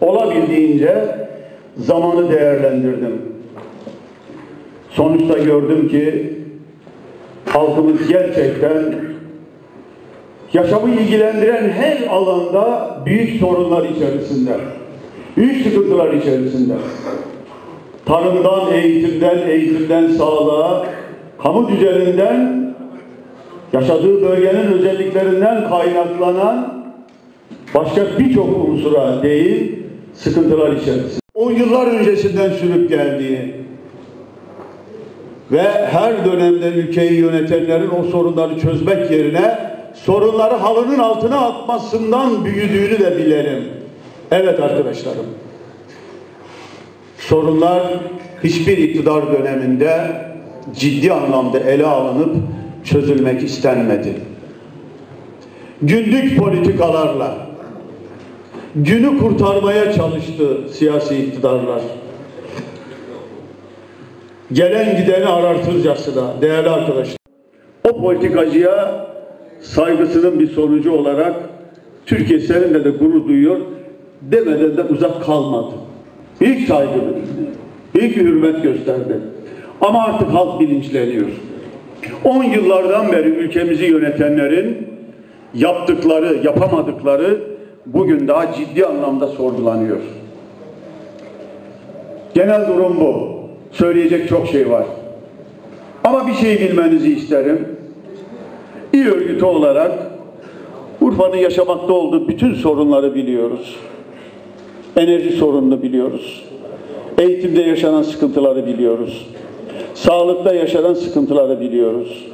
Olabildiğince zamanı değerlendirdim. Sonuçta gördüm ki halkımız gerçekten yaşamı ilgilendiren her alanda büyük sorunlar içerisinde. Büyük sıkıntılar içerisinde. Tarımdan, eğitimden, eğitimden sağlığa, kamu düzeninden, yaşadığı bölgenin özelliklerinden kaynaklanan başka birçok unsura değil, sıkıntılar içerisinde. On yıllar öncesinden sürüp geldiği ve her dönemde ülkeyi yönetenlerin o sorunları çözmek yerine sorunları halının altına atmasından büyüdüğünü de bilelim. Evet arkadaşlarım. Sorunlar hiçbir iktidar döneminde ciddi anlamda ele alınıp çözülmek istenmedi. Günlük politikalarla günü kurtarmaya çalıştı siyasi iktidarlar. Gelen gideni arartırcasına değerli arkadaşlar. O politikacıya saygısının bir sonucu olarak Türkiye seninle de gurur duyuyor demeden de uzak kalmadı. Büyük saygı büyük hürmet gösterdi. Ama artık halk bilinçleniyor. 10 yıllardan beri ülkemizi yönetenlerin yaptıkları, yapamadıkları bugün daha ciddi anlamda sorgulanıyor. Genel durum bu. Söyleyecek çok şey var. Ama bir şey bilmenizi isterim. İyi örgütü olarak Urfa'nın yaşamakta olduğu bütün sorunları biliyoruz. Enerji sorununu biliyoruz. Eğitimde yaşanan sıkıntıları biliyoruz. Sağlıkta yaşanan sıkıntıları biliyoruz.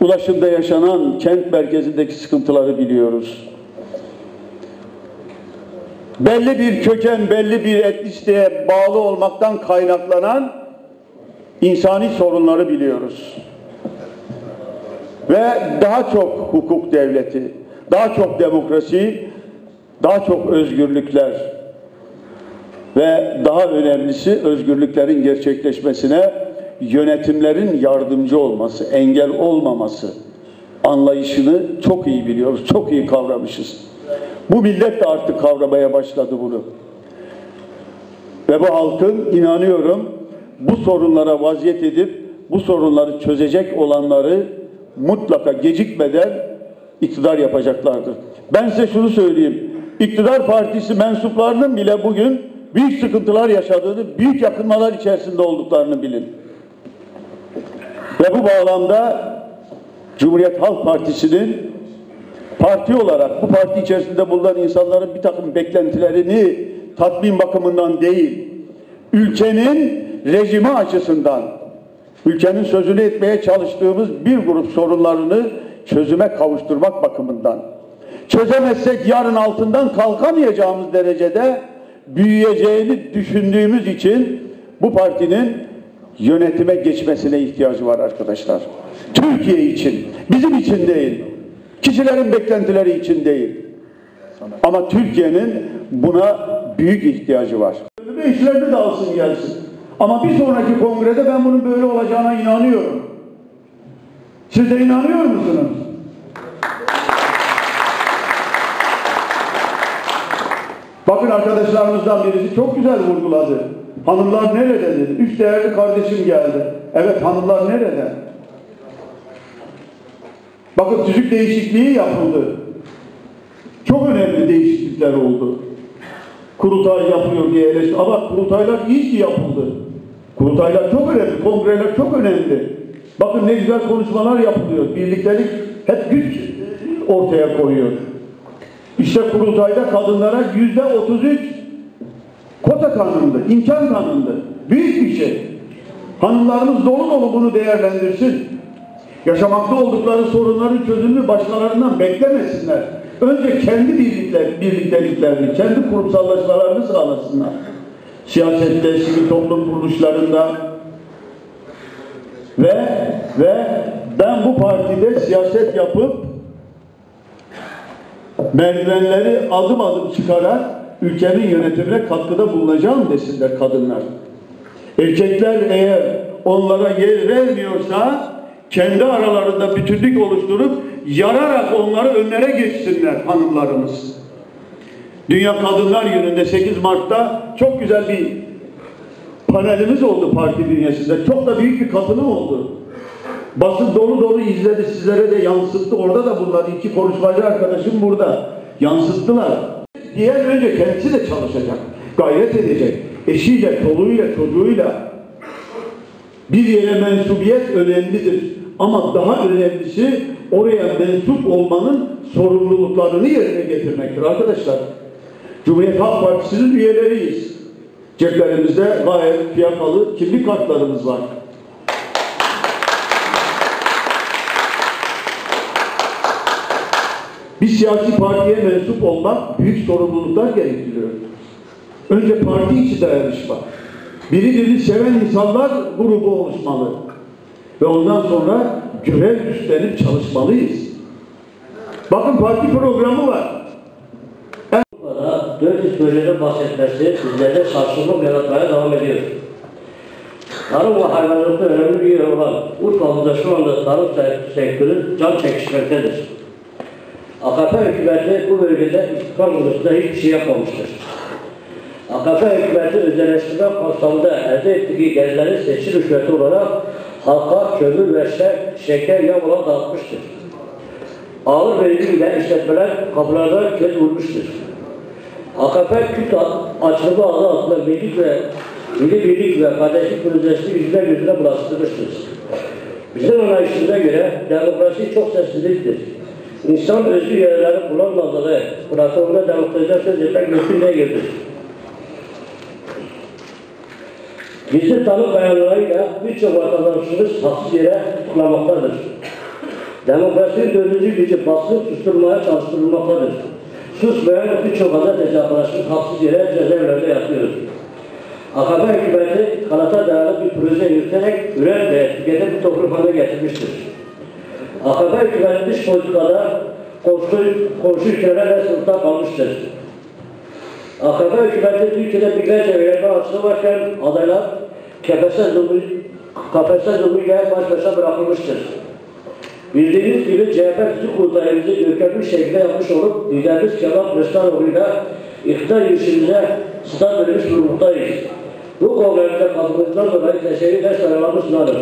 Ulaşımda yaşanan kent merkezindeki sıkıntıları biliyoruz. Belli bir köken, belli bir etnisiteye bağlı olmaktan kaynaklanan insani sorunları biliyoruz. Ve daha çok hukuk devleti, daha çok demokrasi, daha çok özgürlükler ve daha önemlisi özgürlüklerin gerçekleşmesine yönetimlerin yardımcı olması, engel olmaması anlayışını çok iyi biliyoruz, çok iyi kavramışız. Bu millet de artık kavramaya başladı bunu. Ve bu halkın inanıyorum bu sorunlara vaziyet edip bu sorunları çözecek olanları mutlaka gecikmeden iktidar yapacaklardır. Ben size şunu söyleyeyim. İktidar partisi mensuplarının bile bugün büyük sıkıntılar yaşadığını, büyük yakınmalar içerisinde olduklarını bilin. Ve bu bağlamda Cumhuriyet Halk Partisi'nin parti olarak bu parti içerisinde bulunan insanların bir takım beklentilerini tatmin bakımından değil, ülkenin rejimi açısından, ülkenin sözünü etmeye çalıştığımız bir grup sorunlarını çözüme kavuşturmak bakımından, çözemezsek yarın altından kalkamayacağımız derecede büyüyeceğini düşündüğümüz için bu partinin yönetime geçmesine ihtiyacı var arkadaşlar. Türkiye için, bizim için değil. Kişilerin beklentileri için değil. Ama Türkiye'nin buna büyük ihtiyacı var. İşlerde de alsın gelsin. Ama bir sonraki kongrede ben bunun böyle olacağına inanıyorum. Siz de inanıyor musunuz? Bakın arkadaşlarımızdan birisi çok güzel vurguladı. Hanımlar nerede dedi. Üç değerli kardeşim geldi. Evet hanımlar nerede? Bakın tüzük değişikliği yapıldı. Çok önemli değişiklikler oldu. Kurultay yapıyor diye eleştir. Ama kurultaylar iyi ki yapıldı. Kurultaylar çok önemli, kongreler çok önemli. Bakın ne güzel konuşmalar yapılıyor. Birliktelik hep güç ortaya koyuyor. İşte kurultayda kadınlara yüzde otuz üç kota tanındı, imkan tanındı. Büyük bir şey. Hanımlarımız dolu dolu bunu değerlendirsin. Yaşamakta oldukları sorunların çözümünü başkalarından beklemesinler. Önce kendi birlikler, birlikteliklerini, kendi kurumsallaşmalarını sağlasınlar. Siyasette, sivil toplum kuruluşlarında ve ve ben bu partide siyaset yapıp merdivenleri adım adım çıkarak ülkenin yönetimine katkıda bulunacağım desinler kadınlar. Erkekler eğer onlara yer vermiyorsa kendi aralarında bütünlük oluşturup yararak onları önlere geçsinler hanımlarımız. Dünya Kadınlar Günü'nde 8 Mart'ta çok güzel bir panelimiz oldu parti bünyesinde. Çok da büyük bir katılım oldu. Basın dolu dolu izledi, sizlere de yansıttı. Orada da bunlar iki konuşmacı arkadaşım burada. Yansıttılar. Diğer önce kendisi de çalışacak. Gayret edecek. Eşiyle, çoluğuyla, çocuğuyla. Bir yere mensubiyet önemlidir. Ama daha önemlisi oraya mensup olmanın sorumluluklarını yerine getirmektir arkadaşlar. Cumhuriyet Halk Partisi'nin üyeleriyiz. Ceplerimizde gayet fiyakalı kimlik kartlarımız var. Bir siyasi partiye mensup olmak büyük sorumluluklar gerektiriyor. Önce parti içi dayanışma. Birbirini seven insanlar grubu oluşmalı. Ve ondan sonra görev üstlenip çalışmalıyız. Bakın parti programı var. Burada 400 projeden bahsetmesi bizlerde şaşkınlık yaratmaya devam ediyor. Tarım ve hayvancılıkta önemli bir yer olan Urfa'mızda şu anda tarım se- sektörü can çekişmektedir. AKP hükümeti bu bölgede istikrar konusunda hiçbir şey yapmamıştır. AKP hükümeti özelleştirme kapsamında elde ettiği gelirleri seçim rüşveti olarak halka kömür ve şek- şeker yağ olarak dağıtmıştır. Ağır vergiyle işletmeler kapılardan kez vurmuştur. AKP Kürt açılımı adı altında birlik ve milli birlik ve kardeşlik projesini yüzde yüzüne bulaştırmıştır. Bizim anlayışımıza göre demokrasi çok sessizliktir. İnsan özgür yerleri kullanmadığı platformda demokrasiden söz etmek mümkün değildir. Gizli tanık beyanlarıyla birçok vatandaşımız haksız yere tutuklamaktadır. Demokrasinin dördüncü gücü basın susturmaya çalıştırılmaktadır. Susmayan birçok gazeteci arkadaşımız haksız yere cezaevlerinde yatıyor. AKP hükümeti kanata dayalı bir proje yürüterek üret ve tüketim bir toplum haline getirmiştir. AKP hükümeti dış politikada komşu, komşu ülkelerle sınıfta kalmıştır. AKP hükümeti Türkiye'de binlerce öğrenme açığı varken adaylar kefese zulmü, kafese zulmüyle baş başa bırakılmıştır. Bildiğiniz gibi CHP Türk kurultayımızı görkemli şekilde yapmış olup liderimiz Kemal Kılıçdaroğlu'yla iktidar yürüyüşümüze start verilmiş durumdayız. Bu kongremize katılımından dolayı teşekkür eder, sarılarını sunarım.